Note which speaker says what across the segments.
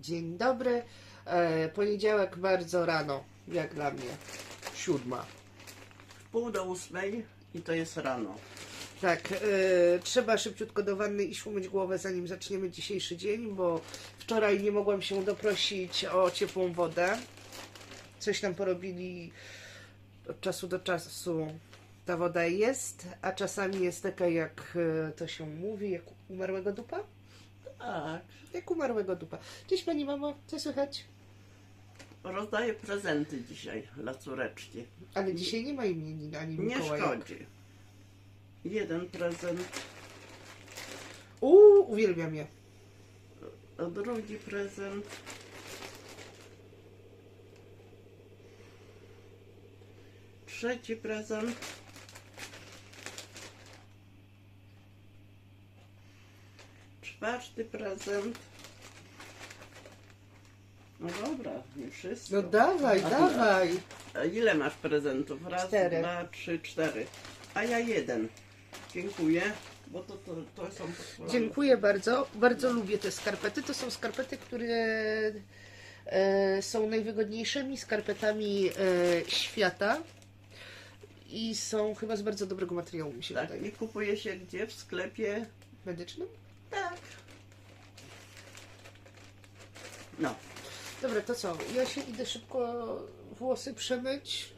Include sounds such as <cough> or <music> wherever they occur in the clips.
Speaker 1: Dzień dobry. E, poniedziałek bardzo rano, jak dla mnie. Siódma.
Speaker 2: Pół do ósmej i to jest rano.
Speaker 1: Tak, e, trzeba szybciutko do wanny iść umyć głowę, zanim zaczniemy dzisiejszy dzień, bo wczoraj nie mogłam się doprosić o ciepłą wodę. Coś nam porobili od czasu do czasu. Ta woda jest, a czasami jest taka, jak e, to się mówi, jak umarłego dupa?
Speaker 2: Tak.
Speaker 1: Jak umarłego dupa. Cześć pani mamo, co słychać?
Speaker 2: Rozdaję prezenty dzisiaj dla córeczki.
Speaker 1: Ale dzisiaj nie ma imienin ani
Speaker 2: Nie
Speaker 1: Mikołajek.
Speaker 2: szkodzi. Jeden prezent,
Speaker 1: Uuu, uwielbiam je.
Speaker 2: drugi prezent. Trzeci prezent. Czwarty prezent. No dobra, nie wszystko.
Speaker 1: No dawaj,
Speaker 2: Ale-
Speaker 1: dawaj.
Speaker 2: A ile masz prezentów? Raz,
Speaker 1: Cztery.
Speaker 2: dwa, trzy, cztery. A ja jeden. Dziękuję, bo to, to, to są.
Speaker 1: Dziękuję bardzo. Bardzo lubię te skarpety. To są skarpety, które e, są najwygodniejszymi skarpetami e, świata. I są chyba z bardzo dobrego materiału, mi się
Speaker 2: Tak,
Speaker 1: wydaje.
Speaker 2: i kupuje się gdzie? W sklepie?
Speaker 1: Medycznym?
Speaker 2: Tak. No.
Speaker 1: Dobra, to co? Ja się idę szybko włosy przemyć.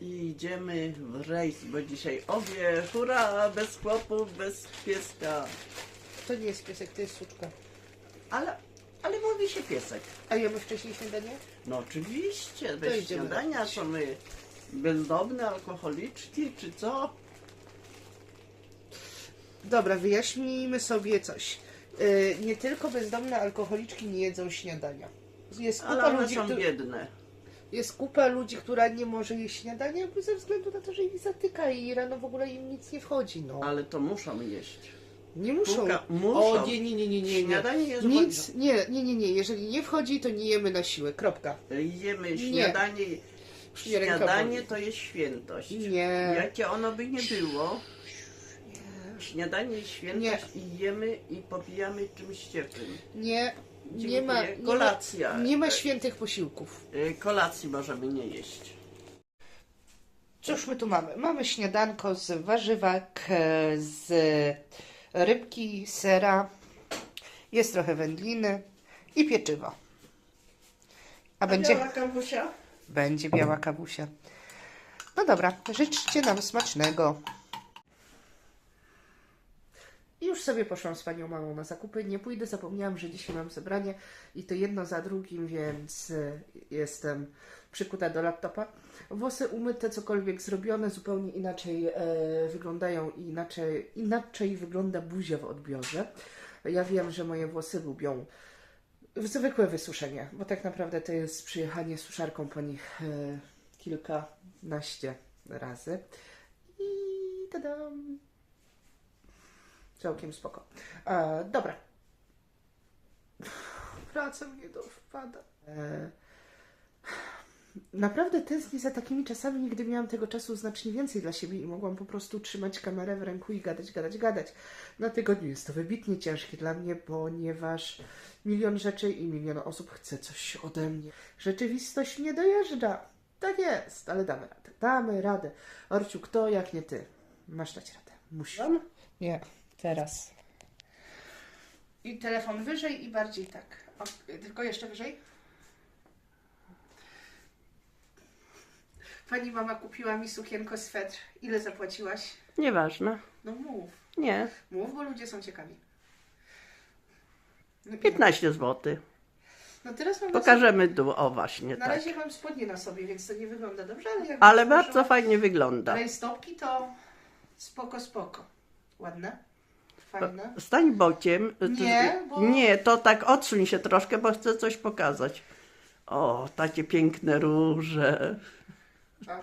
Speaker 2: I idziemy w rejs, bo dzisiaj obie, hurra, bez chłopów, bez pieska.
Speaker 1: To nie jest piesek, to jest suczka.
Speaker 2: Ale, ale mówi się piesek.
Speaker 1: A jemy wcześniej śniadanie?
Speaker 2: No oczywiście, bez
Speaker 1: idziemy
Speaker 2: śniadania,
Speaker 1: robić.
Speaker 2: co my, bezdomne alkoholiczki, czy co?
Speaker 1: Dobra, wyjaśnijmy sobie coś. Yy, nie tylko bezdomne alkoholiczki nie jedzą śniadania. Jest
Speaker 2: Ale
Speaker 1: kupa,
Speaker 2: one
Speaker 1: ludzi,
Speaker 2: są
Speaker 1: którzy,
Speaker 2: biedne.
Speaker 1: jest kupa ludzi, która nie może jeść śniadania ze względu na to, że ich zatyka i rano w ogóle im nic nie wchodzi. No.
Speaker 2: Ale to muszą jeść.
Speaker 1: Nie muszą.
Speaker 2: Muszą.
Speaker 1: O nie, nie, nie, nie, nie. nie.
Speaker 2: Śniadanie jest
Speaker 1: Nic, nie, nie, nie, nie. Jeżeli nie wchodzi, to nie jemy na siłę. Kropka.
Speaker 2: Jemy śniadanie.
Speaker 1: Nie, ręka
Speaker 2: Śniadanie
Speaker 1: boli.
Speaker 2: to jest świętość.
Speaker 1: Nie.
Speaker 2: Jakie ono by nie było. Śniadanie świętość i jemy i popijamy czymś ciepłym.
Speaker 1: Nie, nie
Speaker 2: Dziękuję.
Speaker 1: ma, nie ma,
Speaker 2: Kolacja.
Speaker 1: nie ma świętych posiłków.
Speaker 2: Y, Kolacji możemy nie jeść.
Speaker 1: Cóż my tu mamy? Mamy śniadanko z warzywek, e, z rybki, sera, jest trochę wędliny i pieczywo. A będzie,
Speaker 2: Biała kawusia?
Speaker 1: będzie biała kawusia. No dobra, życzcie nam smacznego. I już sobie poszłam z panią mamą na zakupy. Nie pójdę, zapomniałam, że dzisiaj mam zebranie i to jedno za drugim, więc e, jestem przykuta do laptopa. Włosy umyte, cokolwiek zrobione, zupełnie inaczej e, wyglądają i inaczej, inaczej wygląda buzia w odbiorze. Ja wiem, że moje włosy lubią zwykłe wysuszenie, bo tak naprawdę to jest przyjechanie suszarką po nich e, kilkanaście razy. I tadam! Całkiem spoko. E, dobra. Praca mnie to wpada. E, naprawdę tęsknię za takimi czasami, nigdy miałam tego czasu znacznie więcej dla siebie i mogłam po prostu trzymać kamerę w ręku i gadać, gadać, gadać. Na tygodniu jest to wybitnie ciężkie dla mnie, ponieważ milion rzeczy i milion osób chce coś ode mnie. Rzeczywistość nie dojeżdża. Tak jest, ale damy radę. Damy radę. Orciu, kto jak nie ty? Masz dać radę. Musisz. Nie, teraz. I telefon wyżej i bardziej tak. O, tylko jeszcze wyżej. Pani mama kupiła mi sukienko swetr. Ile zapłaciłaś?
Speaker 2: Nieważne.
Speaker 1: No mów.
Speaker 2: Nie.
Speaker 1: Mów, bo ludzie są ciekawi. No,
Speaker 2: 15 zł.
Speaker 1: No teraz mam
Speaker 2: Pokażemy dół. O właśnie,
Speaker 1: na
Speaker 2: tak.
Speaker 1: razie mam spodnie na sobie, więc to nie wygląda dobrze, ale jak
Speaker 2: Ale bardzo fajnie wygląda.
Speaker 1: Rajstopki to spoko, spoko. Ładne? Fajne?
Speaker 2: Stań bokiem. Ty-
Speaker 1: Nie, bo-
Speaker 2: Nie, to tak odsuń się troszkę, bo chcę coś pokazać. O, takie piękne róże. <laughs>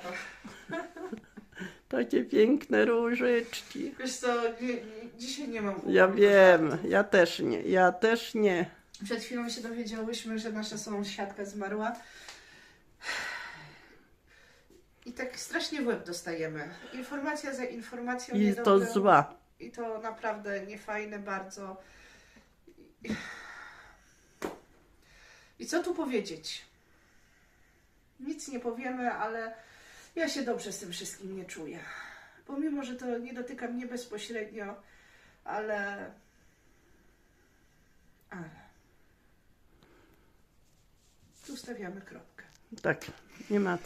Speaker 2: Takie piękne różyczki.
Speaker 1: Wiesz co, nie, dzisiaj nie mam
Speaker 2: Ja wiem, ja też nie, ja też nie.
Speaker 1: Przed chwilą się dowiedziałyśmy, że nasza sąsiadka zmarła. I tak strasznie w łeb dostajemy. Informacja za informacją.
Speaker 2: I to zła.
Speaker 1: I to naprawdę niefajne bardzo. I co tu powiedzieć? Nic nie powiemy, ale ja się dobrze z tym wszystkim nie czuję. Pomimo, że to nie dotyka mnie bezpośrednio, ale. Ale. Tu stawiamy kropkę.
Speaker 2: Tak, nie ma.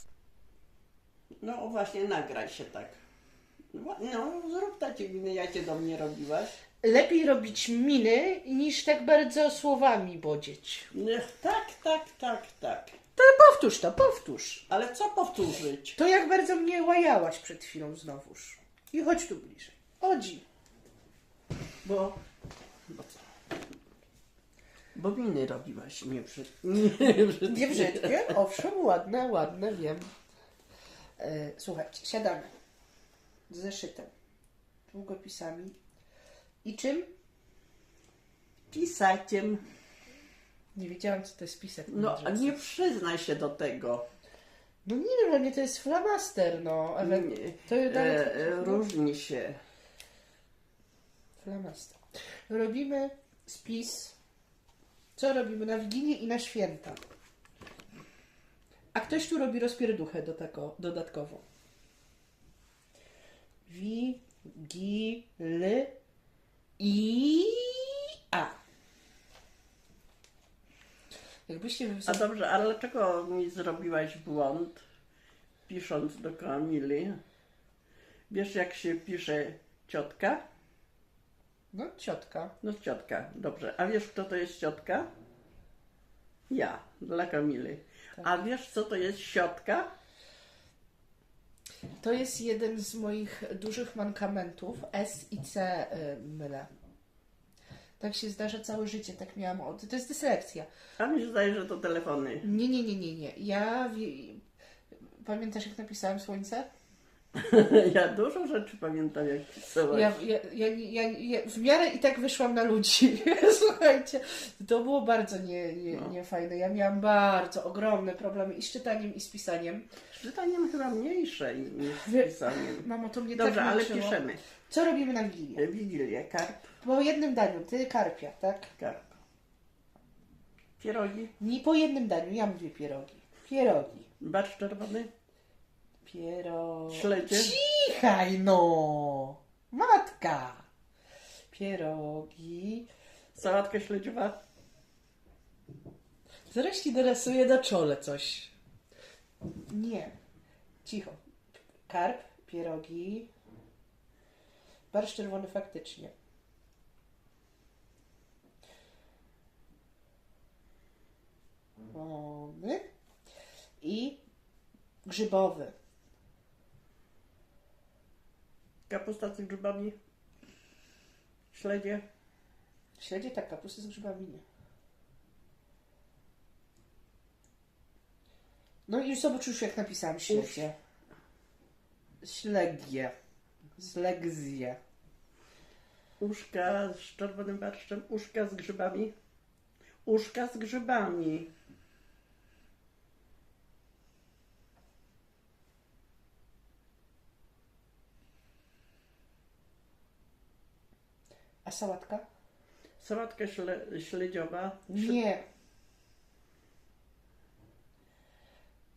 Speaker 2: No właśnie, nagraj się tak. No, zrób takie winy, jakie do mnie robiłaś.
Speaker 1: Lepiej robić miny niż tak bardzo słowami bodzieć.
Speaker 2: No, tak, tak, tak, tak.
Speaker 1: To powtórz to, powtórz.
Speaker 2: Ale co powtórzyć?
Speaker 1: To jak bardzo mnie łajałaś przed chwilą znowuż. I chodź tu bliżej. Chodzi.
Speaker 2: Bo. Bo co? Bo miny robiłaś nie przed. <laughs> Nie,
Speaker 1: Nie brzydkie? Owszem, ładne, ładne, wiem. E, słuchajcie, siadamy. Zeszytem. Długopisami. I czym?
Speaker 2: Pisaciem.
Speaker 1: Nie wiedziałam, co to jest pisek.
Speaker 2: No, a nie przyznaj się do tego.
Speaker 1: No nie wiem, dla mnie to jest flamaster, no. Ale
Speaker 2: Nie,
Speaker 1: to
Speaker 2: e,
Speaker 1: nawet...
Speaker 2: e, różni się.
Speaker 1: Flamaster. Robimy spis. Co robimy na Wigilię i na święta. A ktoś tu robi rozpierduchę do tego, dodatkowo. Wigily i a. Jakbyście wy
Speaker 2: A dobrze, ale dlaczego mi zrobiłaś błąd, pisząc do Kamili? Wiesz, jak się pisze ciotka?
Speaker 1: No, ciotka.
Speaker 2: No ciotka, dobrze. A wiesz, kto to jest ciotka? Ja, dla Kamily. A wiesz, co to jest siotka?
Speaker 1: To jest jeden z moich dużych mankamentów. S i C y, mylę. Tak się zdarza całe życie, tak miałam. Od... To jest dyslekcja.
Speaker 2: A mi się zdaje, że to telefony.
Speaker 1: Nie, nie, nie, nie, nie. Ja. Pamiętasz, jak napisałam słońce? <laughs>
Speaker 2: ja dużo rzeczy pamiętam, jak pisałaś.
Speaker 1: Ja, ja, ja, ja, w miarę i tak wyszłam na ludzi. <laughs> Słuchajcie, to było bardzo nie, nie,
Speaker 2: No.
Speaker 1: niefajne. Ja miałam bardzo ogromne problemy i z czytaniem, i z pisaniem.
Speaker 2: Z czytaniem chyba mniejsze niż z pisaniem.
Speaker 1: Mamo, to mnie
Speaker 2: Dobrze,
Speaker 1: tak
Speaker 2: ale
Speaker 1: męczyło.
Speaker 2: piszemy.
Speaker 1: Co robimy na Wigilię?
Speaker 2: Wigilię, karp,
Speaker 1: Po jednym daniu, ty karpia, tak?
Speaker 2: karp. Pierogi,
Speaker 1: Nie po jednym daniu, ja mówię pierogi. Pierogi.
Speaker 2: barszcz czerwony,
Speaker 1: Piero...
Speaker 2: śledzie.
Speaker 1: Cichaj no! Matka! Pierogi.
Speaker 2: Sałatka śledziowa,
Speaker 1: Zaraz ci dorysuje do czole coś. Nie. Cicho. Karp, pierogi. Barszcz czerwony faktycznie. Mamy. I grzybowy.
Speaker 2: Kapusta z grzybami, śledzie,
Speaker 1: Śledzie tak, kapusty z grzybami nie. No i zobacz już jak napisałam śledzie. Ślegie. Zlegzje.
Speaker 2: uszka z czerwonym barszczem, uszka z grzybami, uszka z grzybami.
Speaker 1: A sałatka?
Speaker 2: Sałatka śle, śledziowa,
Speaker 1: Nie.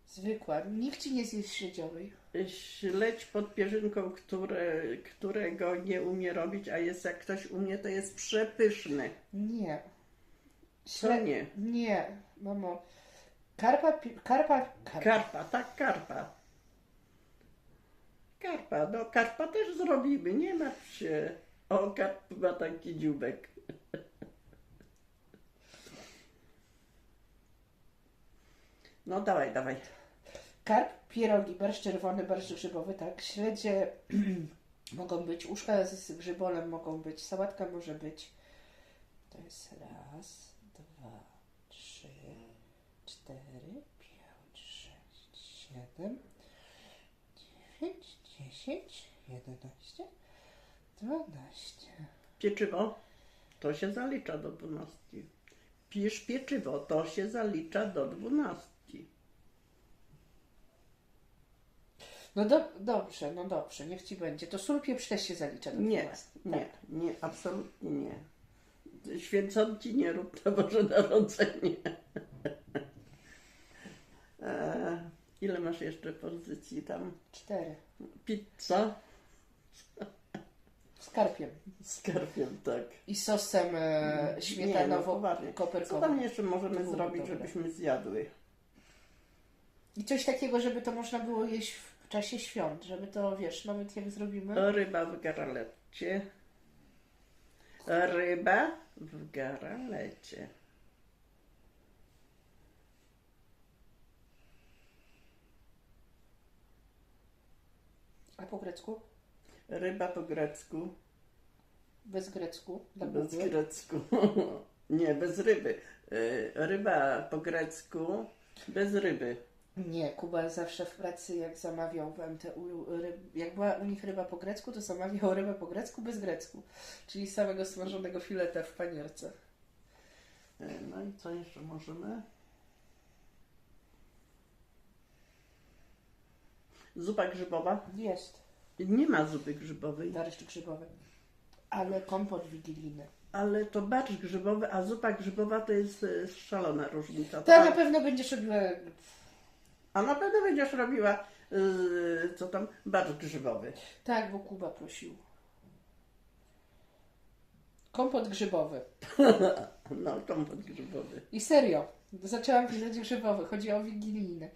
Speaker 1: Zwykła. Nikt ci nie zje śledziowej.
Speaker 2: Śledź pod pierzynką, które, którego nie umie robić, a jest jak ktoś umie, to jest przepyszny.
Speaker 1: Nie.
Speaker 2: Co nie?
Speaker 1: Nie, mamo. Karpa, pi- karpa, karpa.
Speaker 2: Karpa, tak, karpa. Karpa, no karpa też zrobimy, nie martw się. O, karp ma taki dziubek. No dawaj, dawaj.
Speaker 1: Karp, pierogi, barszcz czerwony, barszcz grzybowy, tak. Śledzie <clears throat> mogą być, uszka z grzybolem mogą być, sałatka może być. To jest raz, dwa, trzy, cztery, pięć, sześć, siedem, dziewięć, dziesięć, jedenaście, dwanaście.
Speaker 2: Pieczywo, to się zalicza do dwunastki. Pisz pieczywo, to się zalicza do dwunastki.
Speaker 1: No do, dobrze, no dobrze, niech ci będzie. To sól pieprz też się zalicza do
Speaker 2: Nie,
Speaker 1: dwunastki,
Speaker 2: nie,
Speaker 1: tak.
Speaker 2: nie, absolutnie nie. Święconki nie rób na Boże Narodzenie. <laughs> Ile masz jeszcze pozycji tam?
Speaker 1: Cztery.
Speaker 2: Pizza
Speaker 1: Z karpiem.
Speaker 2: z karpiem, tak.
Speaker 1: I sosem e,
Speaker 2: no,
Speaker 1: śmietanowo-koperkowym.
Speaker 2: Co tam jeszcze możemy zrobić,
Speaker 1: dobre.
Speaker 2: żebyśmy zjadły?
Speaker 1: I coś takiego, żeby to można było jeść w czasie świąt, żeby to, wiesz, nawet jak zrobimy.
Speaker 2: Ryba w garalecie. Ryba w garalecie.
Speaker 1: A po grecku?
Speaker 2: Ryba po grecku.
Speaker 1: Bez grecku. Dla
Speaker 2: Bez
Speaker 1: Kuby.
Speaker 2: grecku. <laughs> Nie, bez ryby. Y, Ryba po grecku, bez ryby.
Speaker 1: Nie, Kuba zawsze w pracy, jak zamawiał w MTU, ryb, jak była u nich ryba po grecku, to zamawiał rybę po grecku bez grecku. Czyli samego smażonego fileta w panierce.
Speaker 2: Y, No i co jeszcze możemy? Zupa grzybowa?
Speaker 1: Jest.
Speaker 2: Nie ma zupy grzybowej,
Speaker 1: Dareszczy grzybowy. Ale kompot wigilijny.
Speaker 2: ale to barszcz grzybowy, a zupa grzybowa to jest y, szalona różnica.
Speaker 1: To
Speaker 2: A-
Speaker 1: na pewno będziesz robiła...
Speaker 2: A na pewno będziesz robiła, yy, co tam, barszcz grzybowy.
Speaker 1: Tak, bo Kuba prosił. Kompot grzybowy. <laughs>
Speaker 2: No, kompot grzybowy.
Speaker 1: I serio. Zaczęłam pisać grzybowy. Chodzi o wigilijny.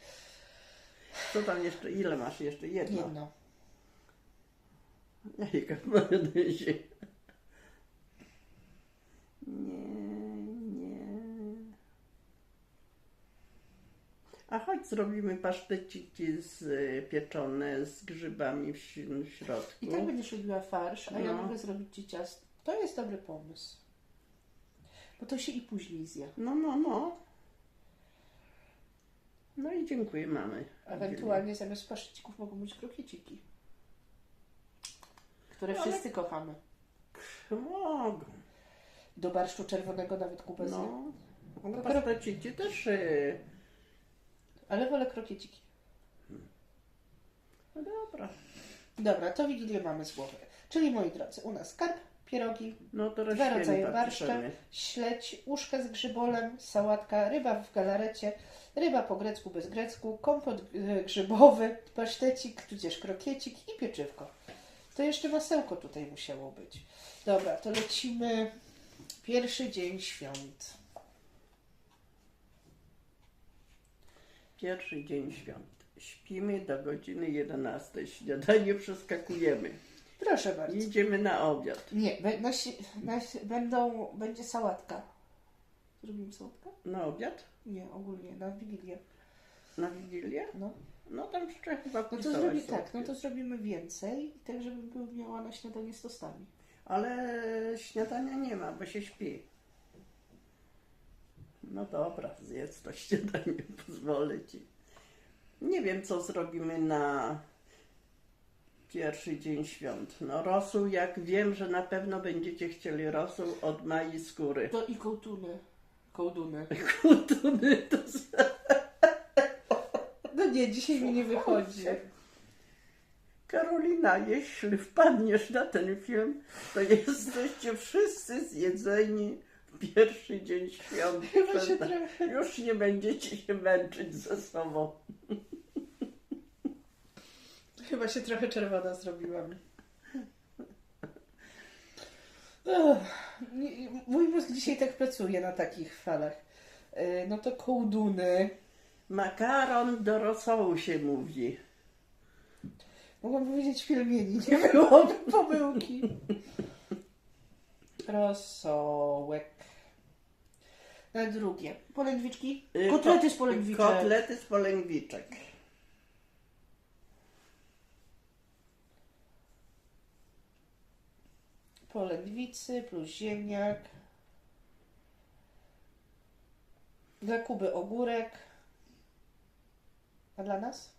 Speaker 2: Co tam jeszcze, ile masz jeszcze? Jedno.
Speaker 1: Jedno.
Speaker 2: W majonezie. Nie, nie. A chodź zrobimy paszteciki z, y, pieczone z grzybami w, w środku.
Speaker 1: I tak będziesz robiła farsz, a ja
Speaker 2: No.
Speaker 1: mogę zrobić Ci ciasto. To jest dobry pomysł. Bo to się i później zje.
Speaker 2: No, no, no. No i dziękuję mamy.
Speaker 1: Ewentualnie zamiast paszczycików mogą być krokieciki. Które wszyscy kochamy.
Speaker 2: Mogą.
Speaker 1: Do barszczu czerwonego nawet zje.
Speaker 2: No. Ale paszteciki też... y,
Speaker 1: Ale wolę krokieciki.
Speaker 2: No dobra.
Speaker 1: Dobra, to Wigilię mamy z głowy. Czyli moi drodzy, u nas karp, pierogi,
Speaker 2: No to
Speaker 1: dwa rodzaje
Speaker 2: święta
Speaker 1: barszcza, śledź, uszka z grzybolem, sałatka, ryba w galarecie, ryba po grecku bez grecku, kompot e, grzybowy, pasztecik, tudzież krokiecik i pieczywko. To jeszcze masełko tutaj musiało być. Dobra, to lecimy. Pierwszy dzień świąt.
Speaker 2: Pierwszy dzień świąt. Śpimy do godziny 11. Śniadanie przeskakujemy.
Speaker 1: Proszę bardzo.
Speaker 2: Idziemy na obiad.
Speaker 1: Nie, be- na, si- na, będą, będzie sałatka. Zrobimy sałatkę?
Speaker 2: Na obiad?
Speaker 1: Nie, ogólnie, na Wigilię.
Speaker 2: Na Wigilię?
Speaker 1: No.
Speaker 2: No tam jeszcze chyba
Speaker 1: No to zrobi, tak, no to zrobimy więcej, tak żeby był, miała na śniadanie z tostami.
Speaker 2: Ale śniadania nie ma, bo się śpi. No dobra, zjedz to śniadanie, <laughs> pozwolę ci. Nie wiem, co zrobimy na pierwszy dzień świąt. No rosół, jak wiem, że na pewno będziecie chcieli rosół od Mai skóry.
Speaker 1: To i kołtuny. Kołduny. <laughs>
Speaker 2: Kutuny to
Speaker 1: nie, dzisiaj mi nie wychodzi.
Speaker 2: Karolina, jeśli wpadniesz na ten film, to jesteście wszyscy zjedzeni w pierwszy dzień świąt.
Speaker 1: Chyba się trochę...
Speaker 2: Już nie będziecie się męczyć ze sobą.
Speaker 1: Chyba się trochę czerwona zrobiłam. Mój mózg dzisiaj tak pracuje na takich falach. E, No to kołduny.
Speaker 2: Makaron do rosołu się mówi.
Speaker 1: Mogłam powiedzieć pilmieni, nie byłoby pomyłki. <laughs> Rosołek. Na drugie. Polędwiczki?
Speaker 2: Y,
Speaker 1: Kotlety
Speaker 2: ko-
Speaker 1: z polędwiczek.
Speaker 2: Kotlety z polędwiczek.
Speaker 1: Polędwicy plus ziemniak. Dla Kuby ogórek. A dla nas?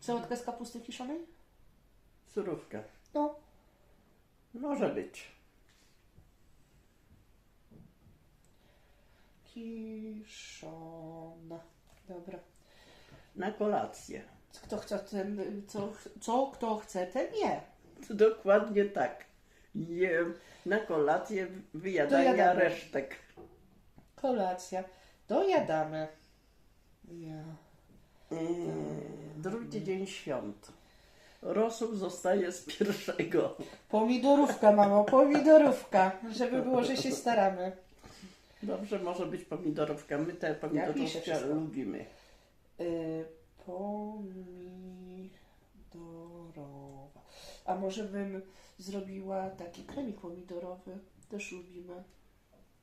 Speaker 1: Sałatka z kapusty kiszonej?
Speaker 2: Surówka.
Speaker 1: No.
Speaker 2: Może być.
Speaker 1: Kiszona. Dobra.
Speaker 2: Na kolację.
Speaker 1: Kto chce ten, co, co kto chce, ten nie.
Speaker 2: Dokładnie tak. Jem na kolację wyjadania
Speaker 1: Dojadamy.
Speaker 2: resztek.
Speaker 1: Kolacja. Dojadamy. Ja.
Speaker 2: Yy, drugi dzień świąt. Rosół zostaje z pierwszego.
Speaker 1: Pomidorówka, mamo, pomidorówka. Żeby było, że się staramy.
Speaker 2: Dobrze, może być pomidorówka. My te
Speaker 1: piszę wszystko.
Speaker 2: lubimy.
Speaker 1: Y, pomidorowa. A może bym zrobiła taki kremik pomidorowy? Też lubimy.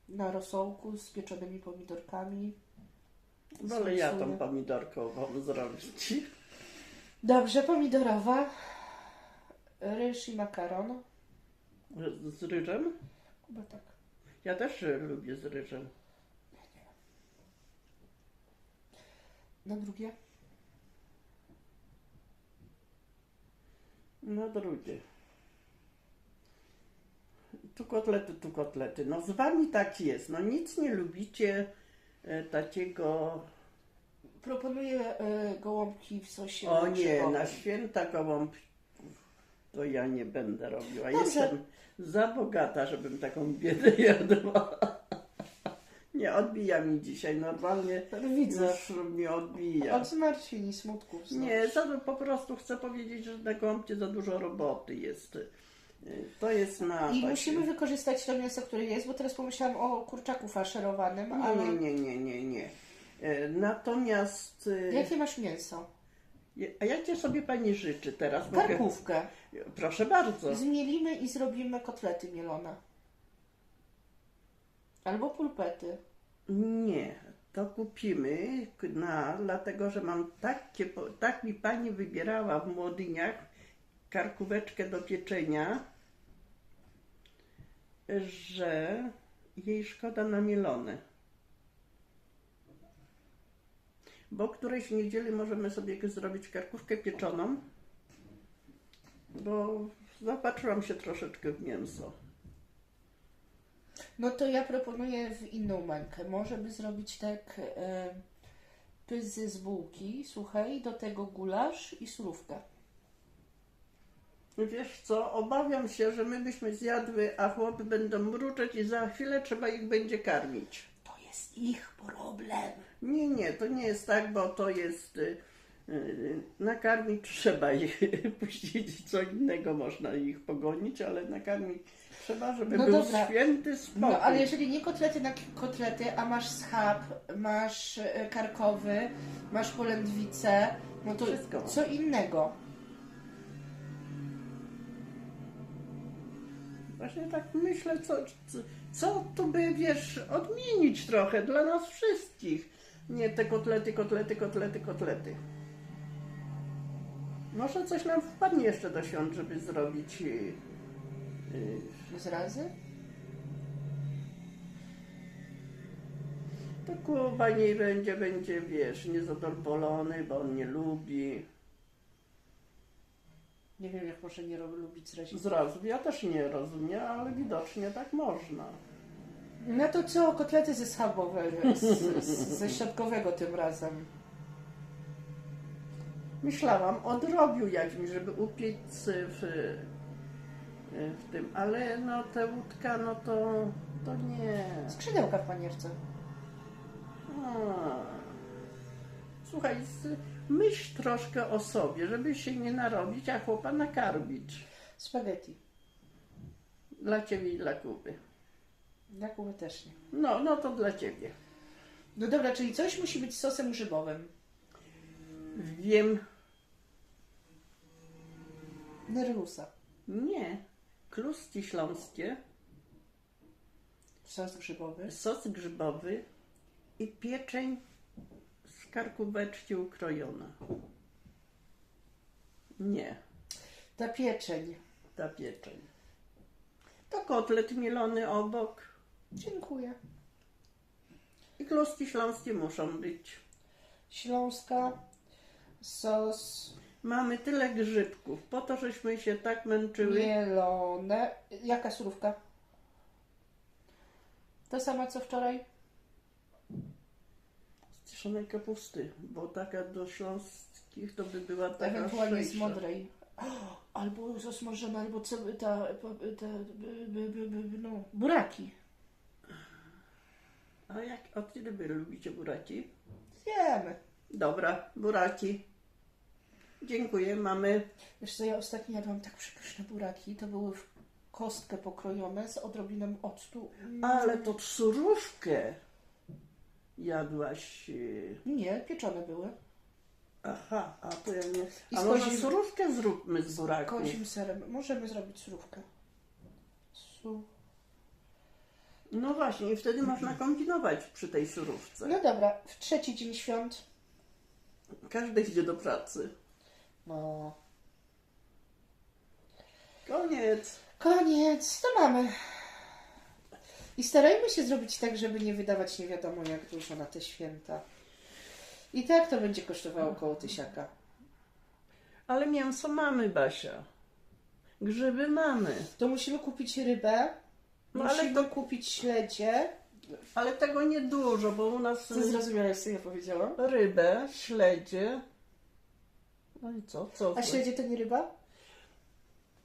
Speaker 1: Na rosołku z pieczonymi pomidorkami.
Speaker 2: Wolę ja tą pomidorkową zrobić.
Speaker 1: Dobrze, pomidorowa. Ryż i makaron.
Speaker 2: Z ryżem?
Speaker 1: Chyba tak.
Speaker 2: Ja też lubię z ryżem.
Speaker 1: Na drugie.
Speaker 2: No drugie. Tu kotlety, tu kotlety. No z wami tak jest. No nic nie lubicie takiego...
Speaker 1: Proponuję y, gołąbki w sosie
Speaker 2: O nie, na święta gołąb to ja nie będę robiła.
Speaker 1: Dobrze.
Speaker 2: Jestem za bogata, żebym taką biedę <laughs> jadła. Nie, odbija mi dzisiaj. Normalnie
Speaker 1: Widzę.
Speaker 2: już mi odbija.
Speaker 1: Od zmartwień i smutków.
Speaker 2: Nie, za, po prostu chcę powiedzieć, że na gołąbcie za dużo roboty jest. To jest na.
Speaker 1: I musimy wykorzystać to mięso, które jest, bo teraz pomyślałam o kurczaku faszerowanym, ale...
Speaker 2: Nie, nie, nie, nie, nie. E, Natomiast. y,
Speaker 1: Jakie masz mięso?
Speaker 2: A jakie sobie pani życzy teraz? Mogę-
Speaker 1: Karkówkę.
Speaker 2: Proszę bardzo.
Speaker 1: Zmielimy i zrobimy kotlety mielone. Albo pulpety.
Speaker 2: Nie, to kupimy na, dlatego że mam takie, tak mi pani wybierała w młodyniach karkóweczkę do pieczenia, że jej szkoda na mielone. Bo którejś niedzieli możemy sobie zrobić karkówkę pieczoną, bo zapatrzyłam się troszeczkę w mięso.
Speaker 1: No to ja proponuję w inną mańkę. Może by zrobić tak e, pyzy z bułki, słuchaj, do tego gulasz i surówkę.
Speaker 2: Wiesz co, obawiam się, że my byśmy zjadły, a chłopy będą mruczeć i za chwilę trzeba ich będzie karmić.
Speaker 1: To jest ich problem.
Speaker 2: Nie, nie, to nie jest tak, bo to jest... y, y, Nakarmić trzeba <laughs> ich, puścić co innego można ich pogonić, ale nakarmić trzeba, żeby
Speaker 1: No
Speaker 2: był
Speaker 1: dobra.
Speaker 2: święty spokój.
Speaker 1: No ale jeżeli nie kotlety na kotlety, a masz schab, masz e, karkowy, masz polędwicę, no to
Speaker 2: Wszystko
Speaker 1: co innego.
Speaker 2: Właśnie tak myślę, co, co, tu by, wiesz, odmienić trochę dla nas wszystkich. Nie te kotlety, kotlety, kotlety, kotlety. Może coś nam wpadnie jeszcze do świąt, żeby zrobić. Yy, yy,
Speaker 1: Z razy?
Speaker 2: to Kuba nie będzie, będzie, wiesz, niezadowolony, bo on nie lubi.
Speaker 1: Nie wiem, jak może nie lubić z razy.
Speaker 2: Zrazu, ja też nie rozumiem, ale widocznie tak można.
Speaker 1: No to co, kotlety ze schabowego, z, z, ze środkowego tym razem.
Speaker 2: Myślałam o drobiu jakimś, żeby upiec w, w tym, ale no te łódka, no to, to nie.
Speaker 1: Skrzydełka w panierce.
Speaker 2: A. Słuchaj, z- myśl troszkę o sobie, żeby się nie narobić, a chłopa nakarmić.
Speaker 1: Spaghetti.
Speaker 2: Dla ciebie i dla Kuby.
Speaker 1: Dla Kuby też nie.
Speaker 2: No, no to dla ciebie.
Speaker 1: No dobra, czyli coś musi być sosem grzybowym.
Speaker 2: Wiem,
Speaker 1: Nerlusa.
Speaker 2: nie. Kluski śląskie,
Speaker 1: Sos grzybowy.
Speaker 2: sos grzybowy i pieczeń karkóweczki ukrojona. Nie,
Speaker 1: Ta pieczeń.
Speaker 2: ta pieczeń. To kotlet mielony obok
Speaker 1: Dziękuję.
Speaker 2: i kluski śląskie muszą być.
Speaker 1: Śląska. Sos
Speaker 2: Mamy tyle grzybków, po to żeśmy się tak męczyły.
Speaker 1: mielone. Jaka surówka? Ta sama co wczoraj?
Speaker 2: Z kiszonej kapusty, bo taka do śląskich to by była taka
Speaker 1: Ewentualnie z
Speaker 2: lżejsza.
Speaker 1: modrej. <gasps> Albo zasmażone, albo co, ta, ta, by, by, by, no, buraki.
Speaker 2: A jak, od kiedy wy lubicie buraki?
Speaker 1: Zjemy.
Speaker 2: Dobra, buraki. Dziękuję, mamy.
Speaker 1: Wiesz co, ja ostatnio jadłam tak przepyszne buraki. To były w kostkę pokrojone z odrobiną octu.
Speaker 2: Ale to surówkę jadłaś. yy,
Speaker 1: Nie, pieczone były.
Speaker 2: Aha, a to ja nie.
Speaker 1: I
Speaker 2: A
Speaker 1: z
Speaker 2: może
Speaker 1: kozim-
Speaker 2: surówkę zróbmy z buraków?
Speaker 1: Kozim serem. Możemy zrobić surówkę. Su...
Speaker 2: No właśnie, i wtedy można kombinować przy tej surówce.
Speaker 1: No dobra, w trzeci dzień świąt.
Speaker 2: Każdy idzie do pracy.
Speaker 1: No.
Speaker 2: Koniec.
Speaker 1: Koniec, to mamy. I starajmy się zrobić tak, żeby nie wydawać nie wiadomo jak dużo na te święta. I tak to będzie kosztowało około tysiaka.
Speaker 2: Ale mięso mamy, Basia. Grzyby mamy.
Speaker 1: To musimy kupić rybę,
Speaker 2: No ale
Speaker 1: musimy kupić śledzie.
Speaker 2: Ale tego nie dużo, bo u nas
Speaker 1: Co zrozumiałeś, co ja powiedziałam?
Speaker 2: rybę, śledzie. No i co? co
Speaker 1: A śledzie to nie ryba?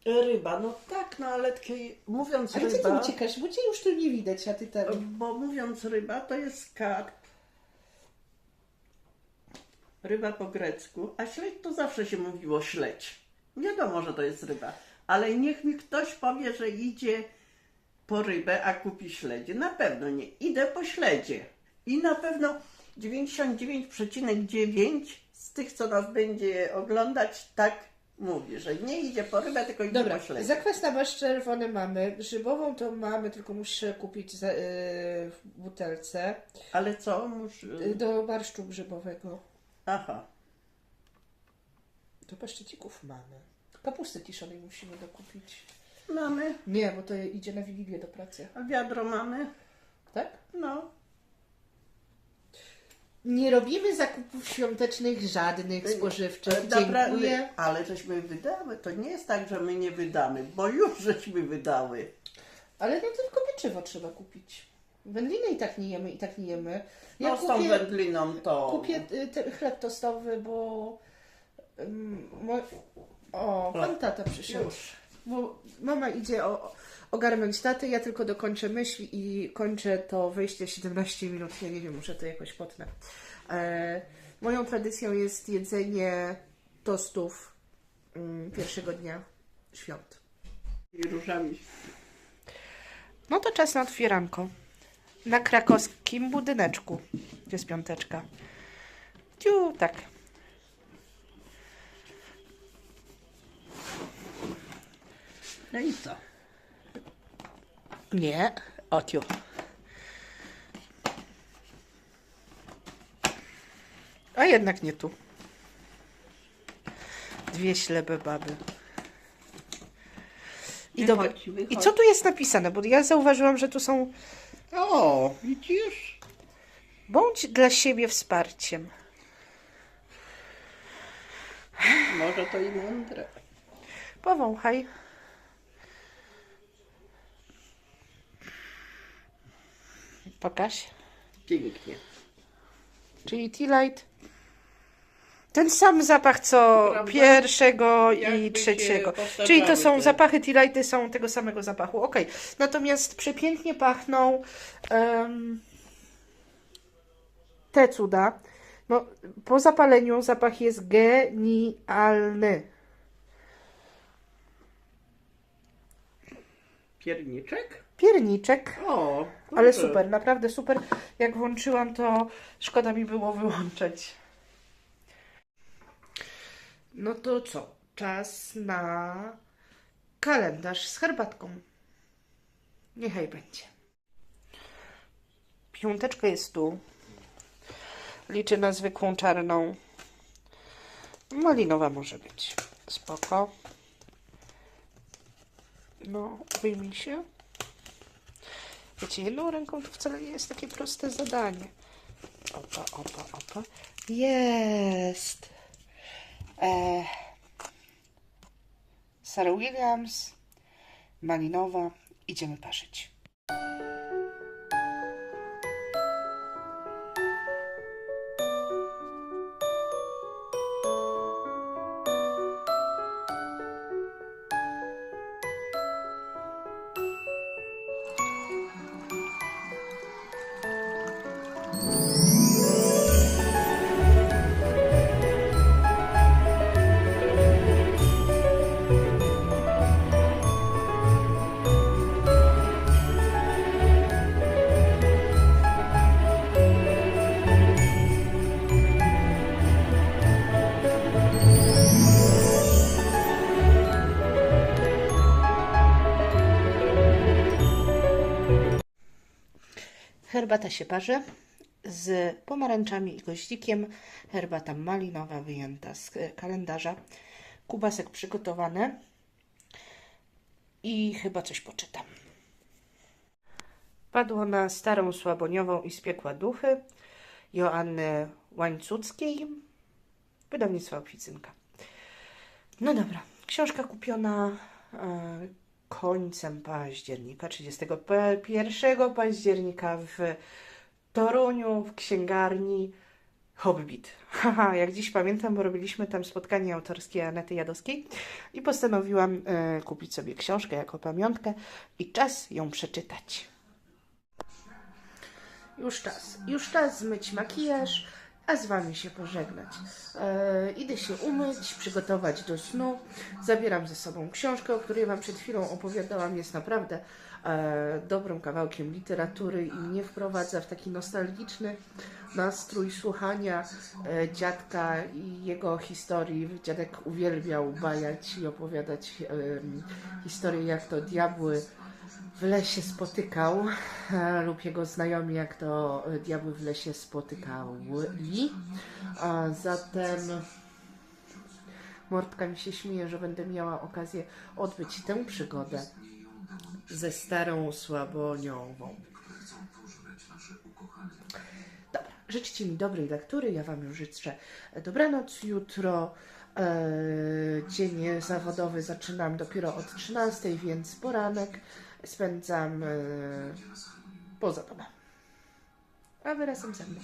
Speaker 2: Ryba, no tak, no ale takiej, mówiąc
Speaker 1: Ale ty tu
Speaker 2: ryba,
Speaker 1: uciekasz, bo cię już tu nie widać, a ty tam...
Speaker 2: bo mówiąc ryba, to jest karp. Ryba po grecku, a śledź to zawsze się mówiło śledź. Wiadomo, że to jest ryba, ale niech mi ktoś powie, że idzie po rybę, a kupi śledzie. Na pewno nie. Idę po śledzie. I na pewno 99,9 z tych, co nas będzie oglądać, tak mówi, że nie idzie po rybę, tylko idzie
Speaker 1: Dobra,
Speaker 2: po śledzie.
Speaker 1: zakwas na masz czerwony mamy, grzybową to mamy, tylko muszę kupić za, yy, w butelce
Speaker 2: Ale co? Muszę...
Speaker 1: yy, do barszczu grzybowego.
Speaker 2: Aha.
Speaker 1: Do paszczecików mamy. Kapusty kiszonej musimy dokupić.
Speaker 2: Mamy.
Speaker 1: Nie, bo to idzie na Wigilię do pracy.
Speaker 2: A wiadro mamy.
Speaker 1: Tak?
Speaker 2: No.
Speaker 1: Nie robimy zakupów świątecznych żadnych spożywczych. Dziękuję.
Speaker 2: Ale żeśmy wydały. To nie jest tak, że my nie wydamy, bo już żeśmy wydały.
Speaker 1: Ale no tylko pieczywo trzeba kupić. Wędliny i tak nie jemy, i tak nie jemy. Ja
Speaker 2: No z tą
Speaker 1: kupię,
Speaker 2: wędliną to...
Speaker 1: kupię y, te, chleb tostowy, bo... ym, mo, o, pan tata przyszedł.
Speaker 2: Już.
Speaker 1: Bo mama idzie o, ogarnąć tatę, ja tylko dokończę myśl i kończę to wejście 17 minut. Ja nie wiem, muszę to jakoś potnę. E, moją tradycją jest jedzenie tostów mm, pierwszego dnia świąt.
Speaker 2: I różami.
Speaker 1: No to czas na otwieranko. Na krakowskim budyneczku. Gdzie jest piąteczka? Ciu, tak.
Speaker 2: No i co?
Speaker 1: Nie, ociu. A jednak nie tu. Dwie ślepe baby. I, dobra.
Speaker 2: Wychodź, wychodź.
Speaker 1: I co tu jest napisane? Bo ja zauważyłam, że tu są
Speaker 2: O, widzisz?
Speaker 1: bądź dla siebie wsparciem.
Speaker 2: Może to i mądre.
Speaker 1: Powąchaj. Pokaż.
Speaker 2: Pięknie.
Speaker 1: Czyli Tea Light. Ten sam zapach co
Speaker 2: Prawda?
Speaker 1: pierwszego i
Speaker 2: się
Speaker 1: trzeciego. Czyli to są
Speaker 2: te-
Speaker 1: zapachy Tea Lighty są tego samego zapachu. Ok. Natomiast przepięknie pachną em, te cuda. No, po zapaleniu zapach jest genialny.
Speaker 2: Pierniczek?
Speaker 1: Pierniczek.
Speaker 2: O,
Speaker 1: Ale
Speaker 2: kurde.
Speaker 1: super, naprawdę super. Jak włączyłam, to szkoda mi było wyłączać. No to co? Czas na kalendarz z herbatką. Niechaj będzie. Piąteczka jest tu. Liczę na zwykłą czarną. Malinowa może być. Spoko. No, wyjmij się. Wiecie, jedną ręką to wcale nie jest takie proste zadanie. Opa, opa, opa. Jest! E, Sarah Williams, malinowa. Idziemy parzyć. Herbata się parzy z pomarańczami i goździkiem. Herbata malinowa wyjęta z kalendarza. Kubasek przygotowany. I chyba coś poczytam. Padło na starą słaboniową i spiekła duchy Joanny Łańcuckiej, wydawnictwa Oficynka. No dobra, książka kupiona e, końcem października, 31 października w Toruniu, w księgarni Hobbit. <laughs> Haha, jak dziś pamiętam, bo robiliśmy tam spotkanie autorskie Anety Jadowskiej i postanowiłam e, kupić sobie książkę jako pamiątkę i czas ją przeczytać. Już czas. Już czas zmyć makijaż, a z Wami się pożegnać. E, idę się umyć, przygotować do snu. Zabieram ze sobą książkę, o której Wam przed chwilą opowiadałam. Jest naprawdę e, dobrym kawałkiem literatury i mnie wprowadza w taki nostalgiczny nastrój słuchania e, dziadka i jego historii. Dziadek uwielbiał bajać i opowiadać em, historie, jak to diabły w lesie spotykał, e, lub jego znajomi, jak to e, diabły w lesie spotykały. A zatem Mordka mi się śmieje, że będę miała okazję odbyć tę przygodę ze starą słaboniową. Dobra, życzcie mi dobrej lektury, ja Wam już życzę dobranoc jutro. E, dzień zawodowy zaczynam dopiero od 13, więc poranek spędzam poza domem. A wy razem ze mną.